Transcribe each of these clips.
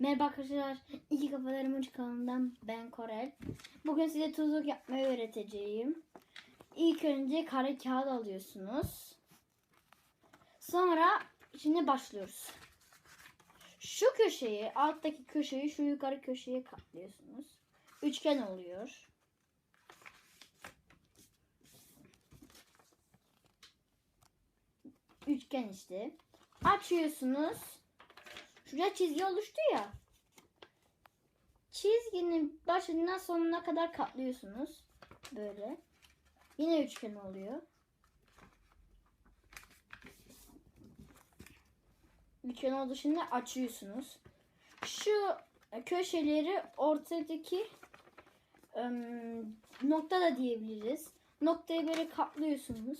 Merhaba arkadaşlar. İki Kafalarım Uç kanalından ben Korel. Bugün size tuzluk yapmayı öğreteceğim. İlk önce kare kağıt alıyorsunuz. Sonra şimdi başlıyoruz. Şu köşeyi, alttaki köşeyi şu yukarı köşeye katlıyorsunuz. Üçgen oluyor. Üçgen işte. Açıyorsunuz. Şuraya çizgi oluştu ya. Çizginin başından sonuna kadar katlıyorsunuz. Böyle. Yine üçgen oluyor. Üçgen oldu şimdi açıyorsunuz. Şu köşeleri ortadaki ım, nokta da diyebiliriz. Noktayı böyle katlıyorsunuz.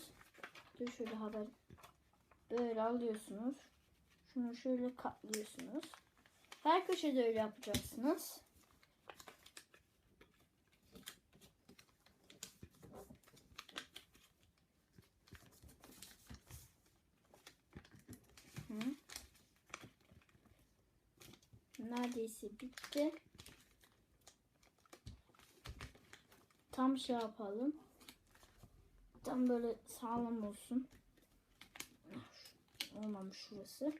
Dur şöyle haber. Böyle alıyorsunuz. Şunu şöyle katlıyorsunuz. Her köşede öyle yapacaksınız. Hı. Neredeyse bitti. Tam şey yapalım. Tam böyle sağlam olsun. Olmamış şurası.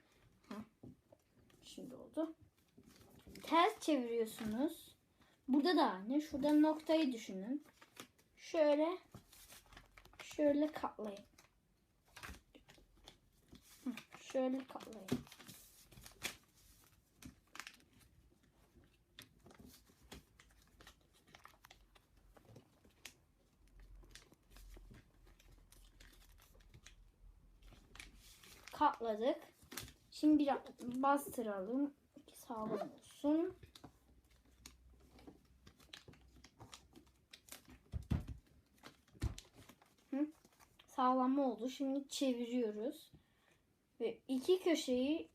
Şimdi oldu. Ters çeviriyorsunuz. Burada da aynı. Şurada noktayı düşünün. Şöyle şöyle katlayın. Şöyle katlayın. Katladık. Şimdi biraz bastıralım sağlam olsun. Hı, sağlam oldu. Şimdi çeviriyoruz. Ve iki köşeyi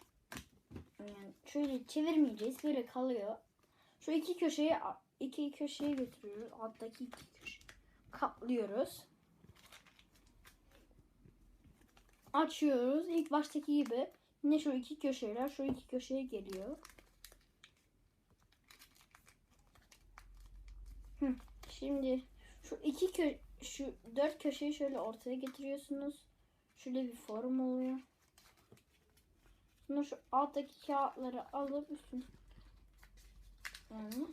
yani şöyle çevirmeyeceğiz. Böyle kalıyor. Şu iki köşeyi iki köşeyi götürüyoruz. Alttaki iki köşe katlıyoruz. Açıyoruz. İlk baştaki gibi. Yine şu iki köşeler şu iki köşeye geliyor. Şimdi şu iki kö şu dört köşeyi şöyle ortaya getiriyorsunuz. Şöyle bir form oluyor. Sonra şu alttaki kağıtları alıp üstüne yani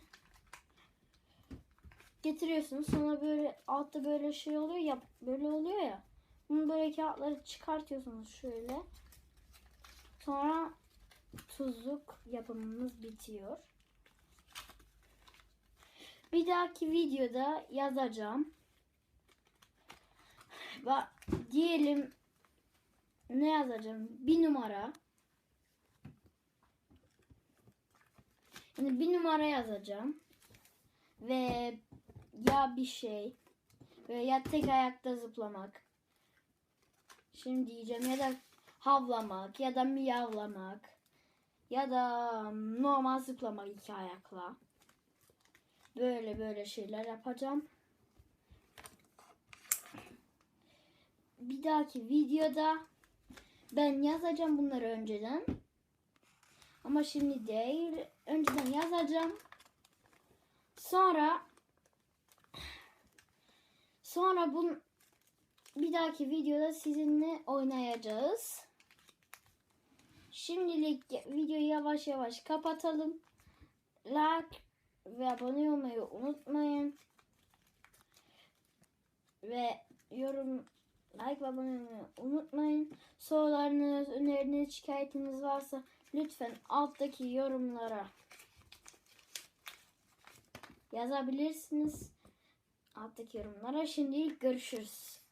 getiriyorsunuz. Sonra böyle altta böyle şey oluyor ya böyle oluyor ya. Bunu böyle kağıtları çıkartıyorsunuz şöyle. Sonra tuzluk yapımımız bitiyor. Bir dahaki videoda yazacağım. Ve diyelim ne yazacağım? Bir numara. Yani bir numara yazacağım. Ve ya bir şey. Ve ya tek ayakta zıplamak. Şimdi diyeceğim ya da havlamak ya da miyavlamak ya da normal zıplamak iki ayakla. Böyle böyle şeyler yapacağım. Bir dahaki videoda ben yazacağım bunları önceden. Ama şimdi değil. Önceden yazacağım. Sonra sonra bunu bir dahaki videoda sizinle oynayacağız. Şimdilik videoyu yavaş yavaş kapatalım. Like ve abone olmayı unutmayın. Ve yorum like ve abone olmayı unutmayın. Sorularınız, öneriniz, şikayetiniz varsa lütfen alttaki yorumlara yazabilirsiniz. Alttaki yorumlara. Şimdilik görüşürüz.